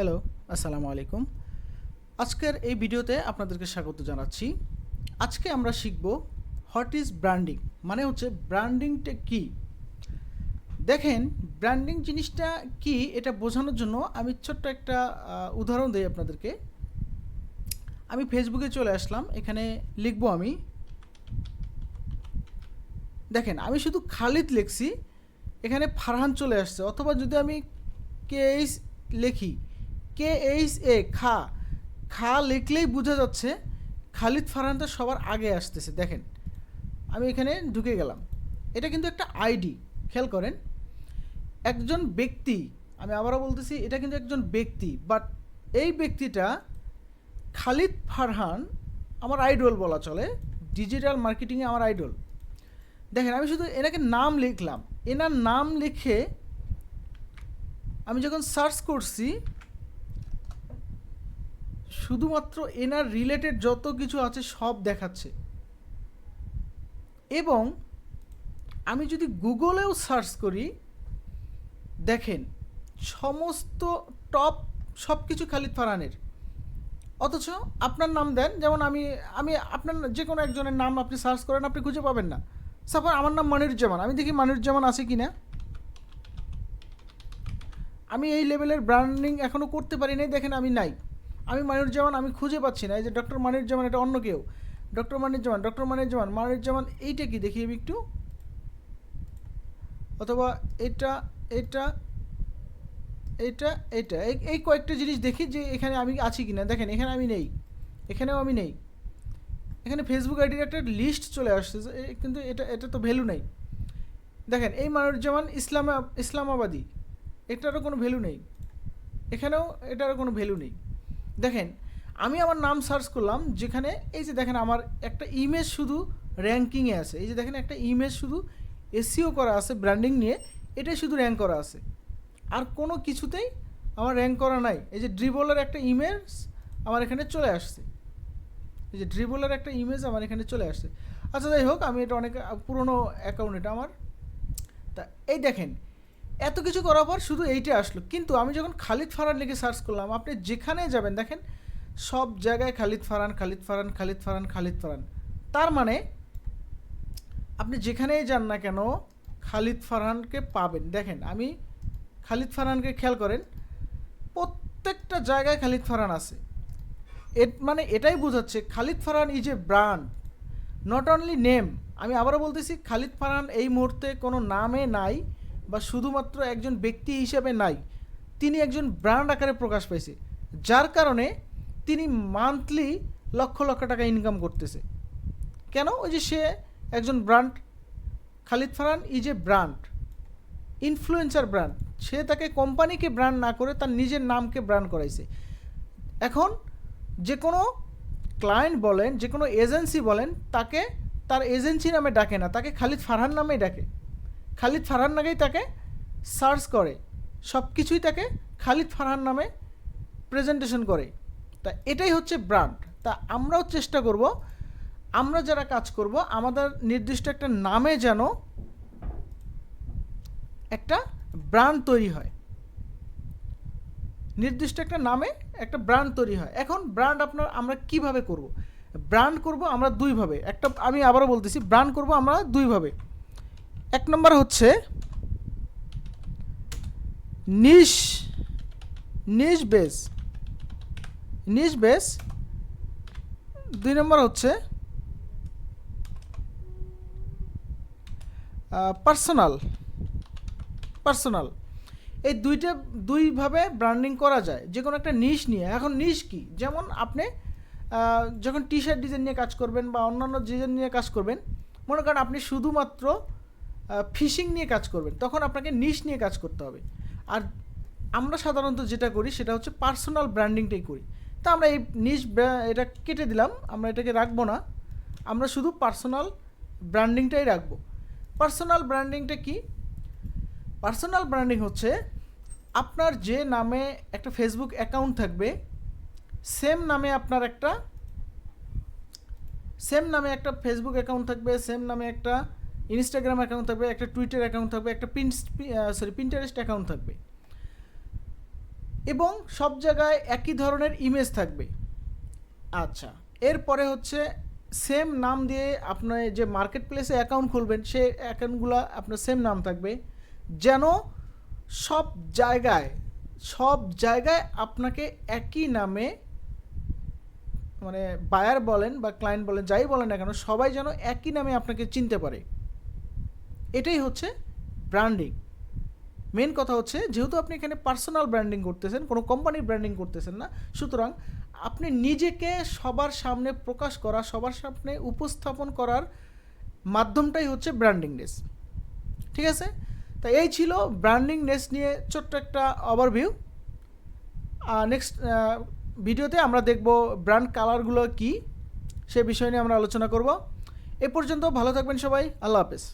Hello আসসালামু আলাইকুম। আজকের এই ভিডিওতে আপনাদেরকে স্বাগত জানাচ্ছি। আজকে আমরা শিখব হোয়াট ইজ ব্র্যান্ডিং মানে হচ্ছে ব্র্যান্ডিংটা কি? দেখেন, ব্র্যান্ডিং জিনিসটা কি এটা বোঝানোর জন্য আমি ছোট্ট একটা উদাহরণ দিই আপনাদেরকে। আমি ফেসবুকে চলে আসলাম, এখানে লিখব আমি। দেখেন, আমি শুধু খালিদ লিখছি, এখানে ফারহান চলে আসছে, অথবা যদি আমি কে এইচ লিখি কে এইচ এ, খা। খা লিখলেই বোঝা যাচ্ছে খালিদ ফারহানটা সবার আগে আসতেছে। দেখেন, আমি এখানে ঢুকে গেলাম। এটা কিন্তু একটা আইডি, খেয়াল করেন। একজন ব্যক্তি, আমি আবারও বলতেছি, এটা কিন্তু একজন ব্যক্তি বাট এই ব্যক্তিটা খালিদ ফারহান আমার আইডল বলা চলে। ডিজিটাল মার্কেটিংয়ে আমার আইডল। দেখেন, আমি শুধু এনাকে নাম লিখলাম। এনার নাম লিখে আমি যখন সার্চ করছি শুধুমাত্র এনার রিলেটেড যত কিছু আছে সব দেখাচ্ছে। এবং আমি যদি গুগলেও সার্চ করি, দেখেন সমস্ত টপ সব কিছু খালিদ ফারহানের। অথচ আপনার নাম দেন, যেমন আমি আমি আপনার যে কোনো একজনের নাম আপনি সার্চ করেন, আপনি খুঁজে পাবেন না। সাপোজ আমার নাম মনিরুজ্জামান। আমি দেখি মনিরুজ্জামান আছে কি না আমি এই লেভেলের ব্র্যান্ডিং এখনও করতে পারি নাই, দেখেন আমি নাই। আমি মনিরুজ্জামান আমি খুঁজে পাচ্ছি না। এই যে ডক্টর মনিরুজ্জামান এটা অন্য কেউ। ডক্টর মনিরুজ্জামান ডক্টর মনিরুজ্জামান মনিরুজ্জামান এইটা কি? দেখি একটু। অথবা এটা এটা এটা এটা, এই কয়েকটা জিনিস দেখি যে এখানে আমি আছি কি না দেখেন, এখানে আমি নেই। এখানেও আমি নেই। এখানে ফেসবুক আইডির একটা লিস্ট চলে আসছে কিন্তু এটা এটা তো ভ্যালু নেই। দেখেন, এই মানুষজন ইসলামা, ইসলামাবাদী। এটারও কোনো ভ্যালু নেই। এখানেও এটারও কোনো ভ্যালু নেই। দেখেন, আমি আমার নাম সার্চ করলাম, যেখানে এই যে দেখেন আমার একটা ইমেজ শুধু র্যাঙ্কিংয়ে আছে। এই যে দেখেন একটা ইমেজ শুধু এসিও করা আছে ব্র্যান্ডিং নিয়ে, এটাই শুধু র্যাঙ্ক করা আছে। আর কোনো কিছুতেই আমার র্যাঙ্ক করা নাই। এই যে ড্রিবলের একটা ইমেজ আমার এখানে চলে আসছে। এই যে ড্রিবলের একটা ইমেজ আমার এখানে চলে আসছে। আচ্ছা যাই হোক, আমি এটা অনেক, পুরনো অ্যাকাউন্ট এটা আমার। তা, এই দেখেন এত কিছু করার পর শুধু এইটা আসলো। কিন্তু আমি যখন খালিদ ফারহান লিখে সার্চ করলাম, আপনি যেখানে যাবেন, দেখেন সব জায়গায় খালিদ ফারহান খালিদ ফারহান খালিদ ফারহান খালিদ ফারহান তার মানে আপনি যেখানেই যান না কেন, খালিদ ফারহানকে পাবেন। দেখেন, আমি খালিদ ফারহানকে খেয়াল করেন, প্রত্যেকটা জায়গায় খালিদ ফারহান আছে। এট মানে এটাই বোঝাচ্ছে Khalid Farhan is a brand not only name আমি আবারও বলতেছি, খালিদ ফারহান এই মুহূর্তে কোনো নামে নাই বা শুধুমাত্র একজন ব্যক্তি হিসেবে নাই, তিনি একজন ব্র্যান্ড আকারে প্রকাশ পাইছে, যার কারণে তিনি মান্থলি লক্ষ লক্ষ টাকা ইনকাম করতেছে। কেন? ওই যে সে একজন brand Khalid Farhan is a brand influencer brand সে তাকে কোম্পানিকে ব্র্যান্ড না করে তার নিজের নামকে ব্র্যান্ড করাইছে। এখন যে কোনো ক্লায়েন্ট বলেন, যে কোনো এজেন্সি বলেন, তাকে তার এজেন্সি নামে ডাকে না, তাকে খালিদ ফারহান নামেই ডাকে। খালিদ ফারহান নামেই তাকে সার্চ করে। সব কিছুই তাকে খালিদ ফারহান নামে প্রেজেন্টেশন করে। তা এটাই হচ্ছে ব্র্যান্ড তা আমরাও চেষ্টা করব, আমরা যারা কাজ করব, আমাদের নির্দিষ্ট একটা নামে যেন একটা ব্র্যান্ড তৈরি হয়। নির্দিষ্ট একটা নামে একটা ব্র্যান্ড তৈরি হয়। এখন ব্র্যান্ড আপনার আমরা কীভাবে করব? ব্র্যান্ড করব আমরা দুইভাবে। একটা আমি আবারও বলতেছি ব্র্যান্ড করব আমরা দুইভাবে। এক নম্বর হচ্ছে নিশ নিশ বেস নিশ বেস দুই নম্বর হচ্ছে পার্সোনাল পার্সোনাল এই দুইটা, দুইভাবে ব্র্যান্ডিং করা যায় যে কোনো একটা নিশ নিয়ে। এখন নিশ কি? যেমন আপনি যখন টি শার্ট ডিজাইন নিয়ে কাজ করবেন বা অন্যান্য ডিজাইন নিয়ে কাজ করবেন, মনে করেন আপনি শুধুমাত্র ফিশিং নিয়ে কাজ করবেন, তখন আপনাকে নিশ নিয়ে কাজ করতে হবে। আর আমরা সাধারণত যেটা করি সেটা হচ্ছে পার্সোনাল ব্র্যান্ডিংটাই করি। তা আমরা এই নিশ এটা কেটে দিলাম, আমরা এটাকে রাখব না, আমরা শুধু পার্সোনাল ব্র্যান্ডিংটাই রাখব। পার্সোনাল ব্র্যান্ডিংটা কি? পার্সোনাল ব্র্যান্ডিং হচ্ছে আপনার যে নামে একটা ফেসবুক অ্যাকাউন্ট থাকবে সেম নামে আপনার একটা সেম নামে একটা ফেসবুক অ্যাকাউন্ট থাকবে সেম নামে একটা ইনস্টাগ্রাম অ্যাকাউন্ট থাকবে, একটা টুইটার অ্যাকাউন্ট থাকবে, একটা পিন সরি প্রিন্টারেস্ট অ্যাকাউন্ট থাকবে। এবং সব জায়গায় একই ধরনের ইমেজ থাকবে। আচ্ছা এরপরে হচ্ছে সেম নাম দিয়ে আপনার যে মার্কেট প্লেসে অ্যাকাউন্ট খুলবেন, সেই অ্যাকাউন্টগুলো আপনার সেম নাম থাকবে। যেন সব জায়গায় সব জায়গায় আপনাকে একই নামে মানে বায়ার বলেন বা ক্লায়েন্ট বলেন, যাই বলেন না কেন, সবাই যেন একই নামে আপনাকে চিনতে পারে। এটাই হচ্ছে ব্র্যান্ডিং মেন কথা হচ্ছে, যেহেতু আপনি এখানে পার্সোনাল ব্র্যান্ডিং করতেছেন, কোনো কোম্পানির ব্র্যান্ডিং করতেছেন না, সুতরাং আপনি নিজেকে সবার সামনে প্রকাশ করা, সবার সামনে উপস্থাপন করার মাধ্যমটাই হচ্ছে ব্র্যান্ডিংনেস ঠিক আছে? তা এই ছিল ব্র্যান্ডিংনেস নিয়ে ছোট্ট একটা ওভারভিউ নেক্সট ভিডিওতে আমরা দেখব ব্র্যান্ড কালারগুলো কী, সে বিষয় নিয়ে আমরা আলোচনা করব। এ পর্যন্ত ভালো থাকবেন সবাই, আল্লাহ হাফেজ।